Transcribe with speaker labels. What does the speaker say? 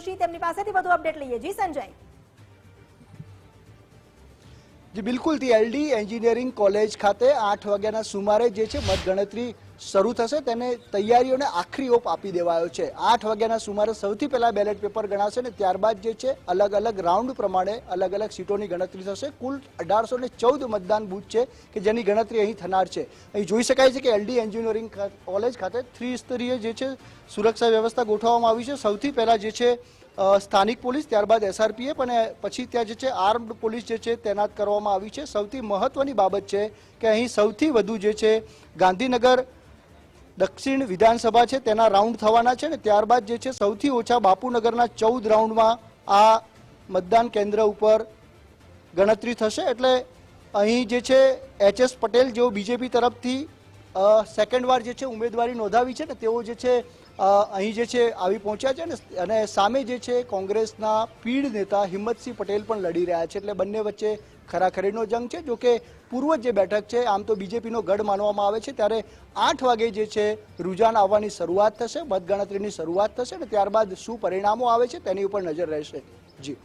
Speaker 1: જોશી તેમની પાસેથી વધુ અપડેટ લઈએ. જી, સંજય.
Speaker 2: જી, બિલકુલ. એલડી એન્જિનિયરિંગ કોલેજ ખાતે આઠ વાગ્યાના સુમારે જે છે મતગણતરી શરૂ થશે, તેને તૈયારીઓને આખરી ઓપ આપી દેવાયો છે. આઠ વાગ્યાના સુમારે સૌથી પહેલા બેલેટ પેપર ગણાશે અને ત્યારબાદ જે છે, અલગ અલગ રાઉન્ડ પ્રમાણે અલગ અલગ સીટોની ગણતરી થશે. કુલ અઢારસો ને ચૌદ મતદાન બૂથ છે કે જેની ગણતરી અહીં થનાર છે. અહીં જોઈ શકાય છે કે એલડી એન્જિનિયરિંગ કોલેજ ખાતે ત્રિસ્તરીય જે છે, સુરક્ષા વ્યવસ્થા ગોઠવવામાં આવી છે. સૌથી પહેલા જે છે સ્થાનિક પોલીસ, ત્યારબાદ એસઆરપીએફ અને પછી ત્યાં જે છે આર્મ્ડ પોલીસ જે છે, તૈનાત કરવામાં આવી છે. સૌથી મહત્વની બાબત છે કે અહીં સૌથી વધુ જે છે, ગાંધીનગર દક્ષિણ વિધાનસભા છે, તેના રાઉન્ડ થવાના છે ને ત્યારબાદ જે છે, સૌથી ઓછા બાપુનગરના ચૌદ રાઉન્ડમાં આ મતદાન કેન્દ્ર ઉપર ગણતરી થશે. એટલે અહીં જે છે, એચ એસ પટેલ જેઓ બીજેપી તરફથી સેકન્ડ વાર જે છે ઉમેદવારી નોંધાવી છે ને તેઓ જે છે અહીં જે છે આવી પહોંચ્યા છે ને અને સામે જે છે કોંગ્રેસના પીઢ નેતા હિંમતસિંહ પટેલ પણ લડી રહ્યા છે એટલે બંને વચ્ચે ખરાખરીનો જંગ છે. જો કે પૂર્વ જે બેઠક છે, આમ તો બીજેપીનો ગઢ માનવામાં આવે છે, ત્યારે આઠ વાગે જે છે રૂઝાન આવવાની શરૂઆત થશે, મતગણતરીની શરૂઆત થશે અને ત્યારબાદ શું પરિણામો આવે છે તેની ઉપર નજર રહેશે. જી.